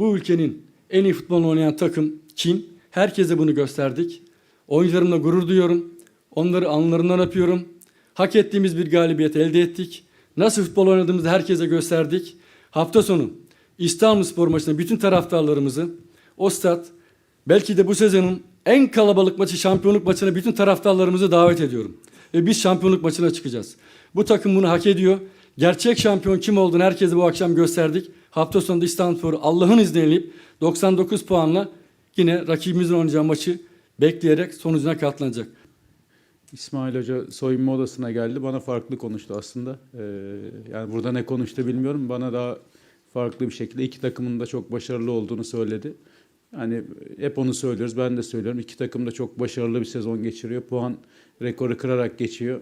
bu ülkenin en iyi futbolunu oynayan takım kim? Herkese bunu gösterdik. Oyuncularımla gurur duyuyorum. Onları alnlarından öpüyorum. Hak ettiğimiz bir galibiyet elde ettik. Nasıl futbol oynadığımızı herkese gösterdik. Hafta sonu İstanbulspor maçında bütün taraftarlarımızı o stat belki de bu sezonun en kalabalık maçı şampiyonluk maçına bütün taraftarlarımızı davet ediyorum. Ve biz şampiyonluk maçına çıkacağız. Bu takım bunu hak ediyor. Gerçek şampiyon kim olduğunu herkese bu akşam gösterdik. Hafta sonunda İstanbulspor'u Allah'ın izniyle yenip 99 puanla yine rakibimizin oynayacağı maçı bekleyerek sonucuna katlanacak. İsmail Hoca soyunma odasına geldi. Bana farklı konuştu aslında. Ee, yani burada ne konuştu bilmiyorum. Bana daha farklı bir şekilde iki takımın da çok başarılı olduğunu söyledi. Yani hep onu söylüyoruz. Ben de söylüyorum. İki takım da çok başarılı bir sezon geçiriyor. Puan rekoru kırarak geçiyor.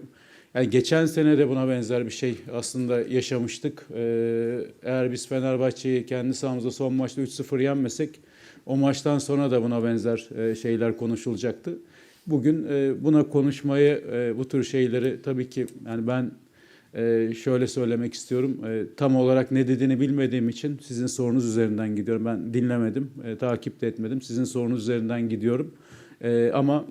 Yani geçen sene de buna benzer bir şey aslında yaşamıştık. Ee, eğer biz Fenerbahçe'yi kendi sahamızda son maçta 3-0 yenmesek o maçtan sonra da buna benzer e, şeyler konuşulacaktı. Bugün e, buna konuşmayı, e, bu tür şeyleri tabii ki yani ben şöyle söylemek istiyorum. Tam olarak ne dediğini bilmediğim için sizin sorunuz üzerinden gidiyorum. Ben dinlemedim, takip de etmedim. Sizin sorunuz üzerinden gidiyorum. Ama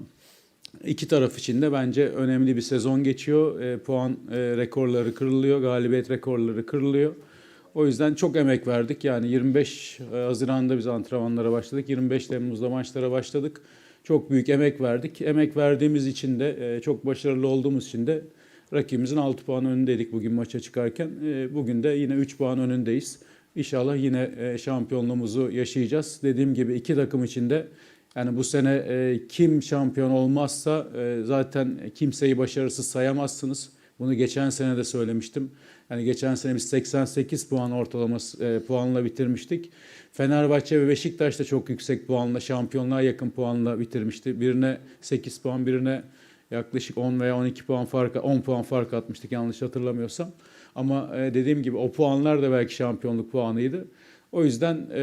iki taraf için de bence önemli bir sezon geçiyor. E, puan e, rekorları kırılıyor, galibiyet rekorları kırılıyor. O yüzden çok emek verdik. Yani 25 Haziran'da biz antrenmanlara başladık. 25 Temmuz'da maçlara başladık. Çok büyük emek verdik. Emek verdiğimiz için de e, çok başarılı olduğumuz için de rakibimizin 6 puan önündeydik bugün maça çıkarken. E, Bugün de yine 3 puan önündeyiz. İnşallah yine e, şampiyonluğumuzu yaşayacağız. Dediğim gibi iki takım için de yani bu sene e, kim şampiyon olmazsa e, zaten kimseyi başarısız sayamazsınız. Bunu geçen sene de söylemiştim. Yani geçen sene biz 88 puan ortalaması e, puanla bitirmiştik. Fenerbahçe ve Beşiktaş da çok yüksek puanla, şampiyonluğa yakın puanla bitirmişti. Birine 8 puan, birine yaklaşık 10 veya 12 puan fark, 10 puan fark atmıştık yanlış hatırlamıyorsam. Ama e, dediğim gibi o puanlar da belki şampiyonluk puanıydı. O yüzden e,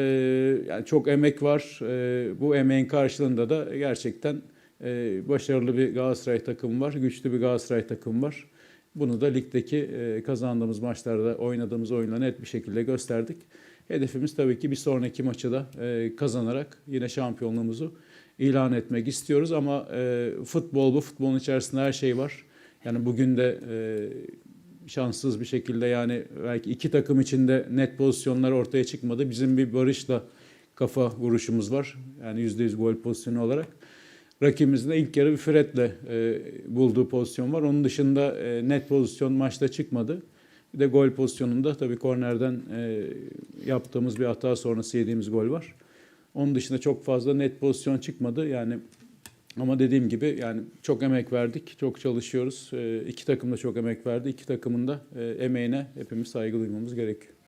yani çok emek var. E, bu emeğin karşılığında da gerçekten e, başarılı bir Galatasaray takımı var, güçlü bir Galatasaray takımı var. Bunu da ligdeki e, kazandığımız maçlarda oynadığımız oyunla net bir şekilde gösterdik. Hedefimiz tabii ki bir sonraki maçı da e, kazanarak yine şampiyonluğumuzu ilan etmek istiyoruz. Ama e, futbol bu, futbolun içerisinde her şey var. Yani bugün de e, şanssız bir şekilde yani belki iki takım içinde net pozisyonlar ortaya çıkmadı. Bizim bir Barış'la kafa vuruşumuz var. Yani %100 gol pozisyonu olarak. Rakibimizin ilk yarı bir Fred'le e, bulduğu pozisyon var. Onun dışında e, net pozisyon maçta çıkmadı. Bir de gol pozisyonunda tabii kornerden e, yaptığımız bir hata sonrası yediğimiz gol var. Onun dışında çok fazla net pozisyon çıkmadı. Yani ama dediğim gibi yani çok emek verdik, çok çalışıyoruz. E, iki takım da çok emek verdi. İki takımın da e, emeğine hepimiz saygı duymamız gerekiyor.